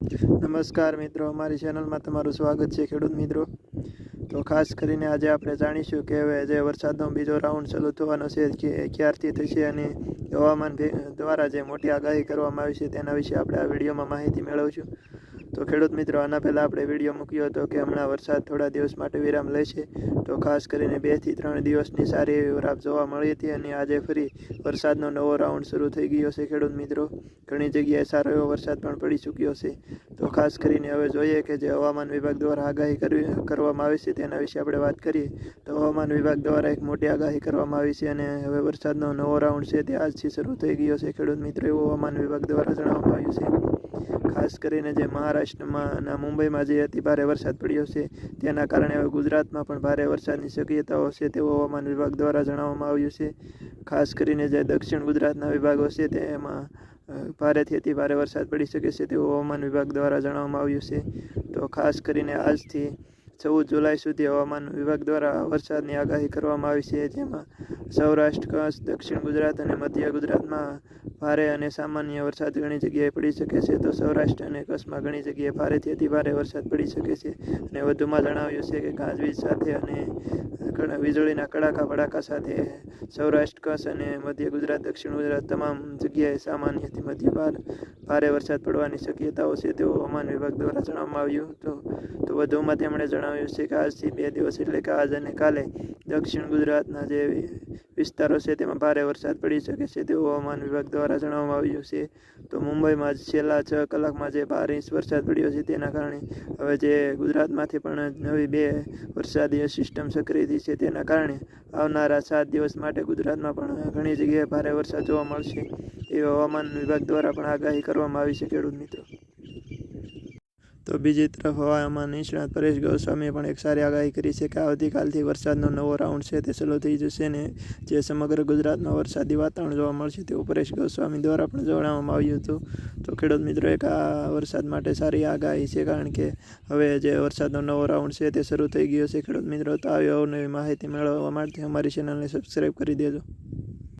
નમસ્કાર મિત્રો, અમારી ચેનલમાં તમારું સ્વાગત છે ખેડૂત મિત્રો. તો ખાસ કરીને આજે આપણે જાણીશું કે હવે જે વરસાદનો બીજો રાઉન્ડ ચાલુ થવાનો છે, કે ક્યારથી થશે અને હવામાન દ્વારા જે મોટી આગાહી કરવામાં આવી છે તેના વિશે આપણે આ વિડીયોમાં માહિતી મેળવશું. તો ખેડૂત મિત્રો, આના પહેલાં આપણે વીડિયો મૂક્યો હતો કે હમણાં વરસાદ થોડા દિવસ માટે વિરામ લે છે. તો ખાસ કરીને બેથી ત્રણ દિવસની સારી એવી વરાપ જોવા મળી હતી અને આજે ફરી વરસાદનો નવો રાઉન્ડ શરૂ થઈ ગયો છે ખેડૂત મિત્રો. ઘણી જગ્યાએ સારો એવો વરસાદ પણ પડી ચૂક્યો છે. તો ખાસ કરીને હવે જોઈએ કે જે હવામાન વિભાગ દ્વારા આગાહી કરવી, કરવામાં આવી છે તેના વિશે આપણે વાત કરીએ. તો હવામાન વિભાગ દ્વારા એક મોટી આગાહી કરવામાં આવી છે અને હવે વરસાદનો નવો રાઉન્ડ છે તે આજથી શરૂ થઈ ગયો છે ખેડૂત મિત્રો, એવું હવામાન વિભાગ દ્વારા જણાવવામાં આવ્યું છે. ખાસ કરીને જે મહારાષ્ટ્રમાં મુંબઈમાં જે અતિ ભારે વરસાદ પડ્યો છે, તેના કારણે હવે ગુજરાતમાં પણ ભારે વરસાદની શક્યતાઓ છે તેવું હવામાન વિભાગ દ્વારા જણાવવામાં આવ્યું છે. ખાસ કરીને જે દક્ષિણ ગુજરાતના વિભાગો છે, તેમાં ભારેથી અતિ ભારે વરસાદ પડી શકે છે તેવું હવામાન વિભાગ દ્વારા જણાવવામાં આવ્યું છે. તો ખાસ કરીને આજથી ચૌદ જુલાઈ સુધી હવામાન વિભાગ દ્વારા વરસાદની આગાહી કરવામાં આવી છે, જેમાં સૌરાષ્ટ્ર, કચ્છ, દક્ષિણ ગુજરાત અને મધ્ય ગુજરાતમાં ભારે અને સામાન્ય વરસાદ ઘણી જગ્યાએ પડી શકે છે. તો સૌરાષ્ટ્ર અને કચ્છમાં ઘણી જગ્યાએ ભારેથી અતિ ભારે વરસાદ પડી શકે છે. અને વધુમાં જણાવ્યું છે કે ગાજવીજ સાથે અને વીજળીના કડાકા ભડાકા સાથે સૌરાષ્ટ્ર, કચ્છ અને મધ્ય ગુજરાત, દક્ષિણ ગુજરાત તમામ જગ્યાએ સામાન્યથી મધ્ય ભારે વરસાદ પડવાની શક્યતાઓ છે, તેવું હવામાન વિભાગ દ્વારા જણાવવામાં આવ્યું હતું. તો વધુમાં તેમણે જણાવ્યું છે કે આજથી બે દિવસ એટલે કે આજ અને કાલે દક્ષિણ ગુજરાતના જે વિસ્તારો છે તેમાં ભારે વરસાદ પડી શકે છે તેવું હવામાન વિભાગ દ્વારા જણાવવામાં આવ્યું છે. તો મુંબઈમાં છેલ્લા છ કલાકમાં જે બાર ઇંચ વરસાદ પડ્યો છે તેના કારણે હવે જે ગુજરાતમાંથી પણ નવી બે વરસાદી સિસ્ટમ સક્રિય થઈ છે તેના કારણે આવનારા સાત દિવસ માટે ગુજરાતમાં પણ ઘણી જગ્યાએ ભારે વરસાદ જોવા મળશે. એવી હવામાન વિભાગ દ્વારા પણ આગાહી કરવામાં આવી છે ખેડૂત મિત્રો. તો બીજી તરફ હવામાન નિષ્ણાત પરેશ ગોસ્વામીએ પણ એક સારી આગાહી કરી છે કે આવતીકાલથી વરસાદનો નવો રાઉન્ડ છે તે સલો થઈ જશે ને જે સમગ્ર ગુજરાતમાં વરસાદી વાતાવરણ જોવા મળશે તેવું પરેશ ગોસ્વામી દ્વારા પણ જણાવવામાં આવ્યું હતું. તો ખેડૂત મિત્રો, એક આ વરસાદ માટે સારી આગાહી છે કારણ કે હવે જે વરસાદનો નવો રાઉન્ડ છે તે શરૂ થઈ ગયો છે. ખેડૂત મિત્રો, તો આવી અવનવી માહિતી મેળવવા માટે અમારી ચેનલને સબસ્ક્રાઈબ કરી દેજો.